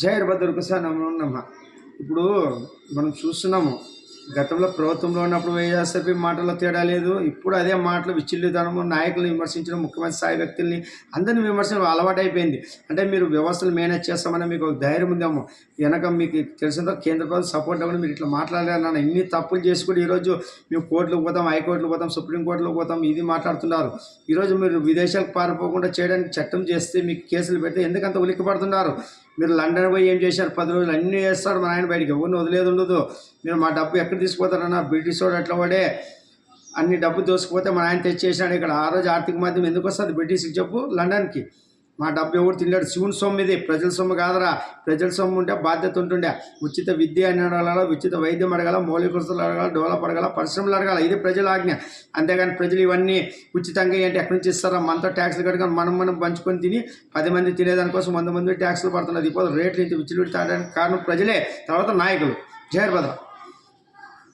జయ భద్రకు sir నమ్మ ఇప్పుడు మనం చూస్తున్నాము గతంలో ప్రభుత్వంలో ఉన్నప్పుడు వైఎస్ఆర్పీ మాటల్లో తేడా లేదు ఇప్పుడు అదే మాటలు విచ్చిల్లుతనము నాయకులను విమర్శించడం ముఖ్యమంత్రి స్థాయి వ్యక్తుల్ని అందరిని విమర్శించడం అలవాటు అయిపోయింది అంటే మీరు వ్యవస్థలు మేనేజ్ చేస్తామని మీకు ఒక ధైర్యం ఉందేమో వెనక మీకు తెలిసిందో కేంద్ర ప్రభుత్వం సపోర్ట్ అవ్వడం మీరు ఇట్లా మాట్లాడారన్న ఇన్ని తప్పులు చేసి కూడా ఈరోజు మేము కోర్టులకు పోతాం హైకోర్టులకు పోతాం సుప్రీంకోర్టులకు పోతాం ఇది మాట్లాడుతున్నారు. ఈరోజు మీరు విదేశాలకు పారిపోకుండా చేయడానికి చట్టం చేస్తే మీకు కేసులు పెడితే ఎందుకంత ఉలిక్కి పడుతున్నారు మీరు లండన్ పోయి ఏం చేశారు? పది రోజులు అన్నీ చేస్తాడు మా ఆయన బయటికి. ఎవరిని వదిలేదు ఉండదు. మీరు మా డబ్బు ఎక్కడ తీసుకుపోతారన్న బ్రిటిష్ వాడు అట్లా వాడే అన్ని డబ్బు దోసుకుపోతే మా ఆయన తెచ్చేసాడు. ఇక్కడ ఆ రోజు ఆర్థిక మాధ్యమం ఎందుకు వస్తుంది? బ్రిటిష్కి చెప్పు లండన్కి మా డబ్బు ఎవరు తిన్నాడు శివుని సొమ్ము ఇది. ప్రజల సొమ్ము కాదరా. ప్రజల సొమ్ము ఉంటే బాధ్యత ఉంటుండే. ఉచిత విద్య అని అడగాల ఉచిత వైద్యం అడగాల మౌలిక వసతులు అడగాల డెవలప్ అడగాల పరిశ్రమలు అడగాల. ఇది ప్రజల ఆజ్ఞ. అంతేగాని ప్రజలు ఇవన్నీ ఉచితంగా ఏంటి? ఎక్కడి నుంచి ఇస్తారా? మనతో ట్యాక్స్లు కట్టుకొని మనం మనం పంచుకొని తిని పది మంది తినేదానికోసం వంద మంది ట్యాక్స్లు పడుతున్నది ఇప్పుడు రేట్లు ఇంత విచ్చిలు తాగడానికి కారణం ప్రజలే. తర్వాత నాయకులు. జయర్ భద్ర